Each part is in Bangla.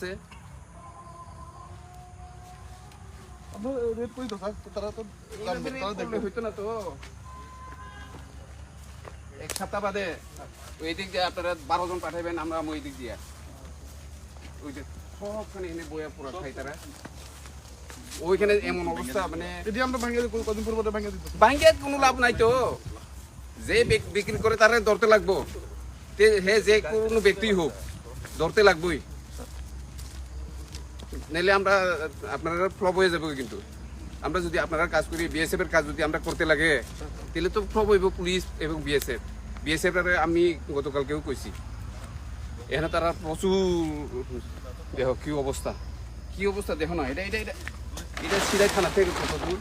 আছে। আমরা রেড করি তো স্যার তো তারা তো জানবে তারা দেখবে। হইতো না তো। এক সপ্তাহ বাদে ওই দিক দিয়ে আপনারা বারো জন পাঠাবেন আমরা ওই দিক দিয়ে। ওই যে সবখানে এনে বইয়া পুরা খাই তারা। ওইখানে এমন অবস্থা মানে এটি আমরা ভাঙিয়ে কদিন পর পরে ভাঙিয়ে দিতে কোনো লাভ নাই তো। যে বিক- বিক্রি করে তারে ধরতে লাগবো। হে যে কোনো ব্যক্তি হোক ধরতে লাগবোই। নাহলে আমরা, আপনারা ফ্লপ হয়ে যাব কিন্তু। আমরা যদি আপনারা কাজ করি বিএসএফ এর কাজ যদি আমরা করতে লাগে, তাহলে তো ফ্লপ হইব পুলিশ এবং বিএসএফ বিএসএফ এর আমি গতকালকেও কইছি এখানে তারা প্রচুর দেহ কি অবস্থা কি অবস্থা দেখো না, এটা এটা এটা এটা সিরাই থানা থেকে কত দূর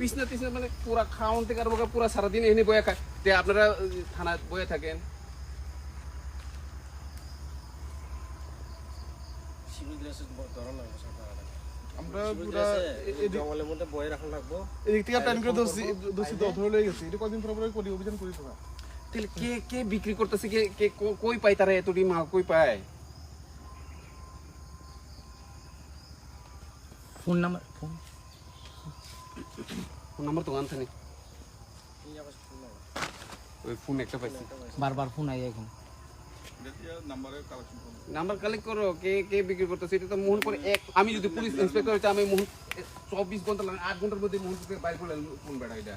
বিছনা টিছনা মানে পুরা খাওয়ান থেকে করে পুরা সারাদিন এনে বয়ে খায়। আপনারা থানায় বয়ে থাকেন। সিভিল ড্রেসের ধরা লাগবে সরকার আমরা পুরা ড্রেসে এ- এদিক জঙ্গলের মধ্যে বয়ে রাখা লাগবো। এদিক থেকে প্ল্যান করে ধরছি ধরছি তো ধরে লেগে গেছি। এটা কদিন পর পরে করি অভিযান করি তো তাহলে কে কে বিক্রি করতেছে কে কে কই পায় তারা এতটি মাল কই পায়? Phone number phone. Phone number তো আনতে নেই এই আবার শুনলাম ওই ফোন একটা পাইছি। বারবার ফোন আই এখন। নাম্বার কালেক্ট করো, কে কে বিক্রি করতেছে, এটা তো মোহন করে এক। আমি যদি পুলিশ ইন্সপেক্টর হইতে আমি মোহন চব্বিশ ঘণ্টা লাগে, আট ঘণ্টার মধ্যে মোহন থেকে বাইর করে ফোন বেড়া এটা?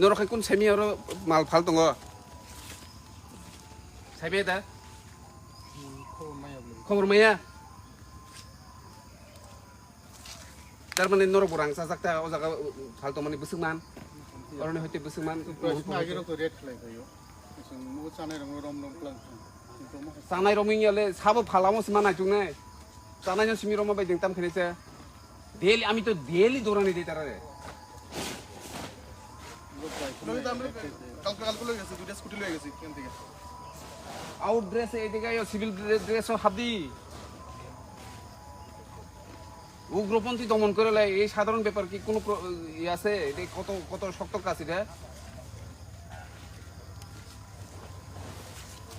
নরখাই কোন সেমি আর মাল ফাল দङ সাইবে दा খবর মাইয়া। তারমানে নর বরাং সাজাকটা ও জায়গা ফালতো মানে বুসুমান কারণে হয়তো বেসুমান চানাই রমিংলে সাবো ফালামো সিমান আইচুং নে। চানাই জন সিমি রমা বাই দেখতাম খেলেছে। ডেলি আমি তো ডেলি দৌড়ানি দিই তারা রে আউট ড্রেস এদিকে সিভিল ড্রেস হাবি। উগ্রপন্থী দমন করে লাই, এই সাধারণ ব্যাপার কি কোনো আছে? এটা কত কত শক্ত কাজ এটা?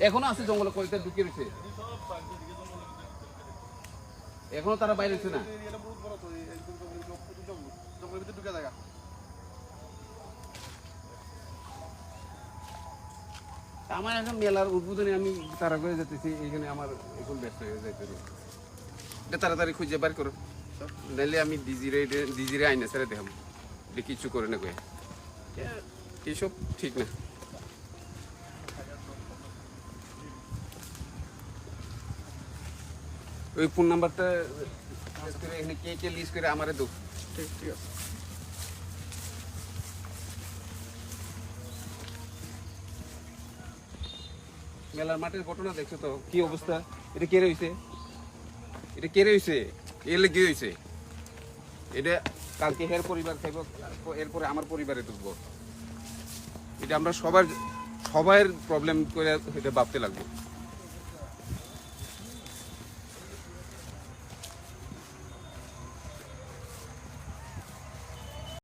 এখনও আছে জঙ্গলে কয়েকটা ঢুকে রয়েছে। এখনও তারা বাইরে হচ্ছে না? আমার এখন মেলার উদ্বোধনে আমি তারা করে যেতেছি এখানে আমার এখন ব্যস্ত হয়ে যাইতে তাড়াতাড়ি খুঁজে বার করো। নাইলে আমি ডিজিরে ডিজিরে আইনে ছেড়ে দেখাম। এটা কিছু করে না কয়ে। এসব ঠিক না। ওই ফোন নাম্বারটা এখানে কে কে লিস্ট করে আমারে দো। ঠিক ঠিক আছে। মেলার মাঠের ঘটনা দেখছ তো? কি অবস্থা? এটা কে রয়েছে? এটা কে রয়েছে? এলে কি হয়েছে এটা কালকে হের পরিবার খাইব, এরপরে আমার পরিবারে ঢুকবো। এটা আমরা সবার সবার প্রবলেম করে এটা ভাবতে লাগবো।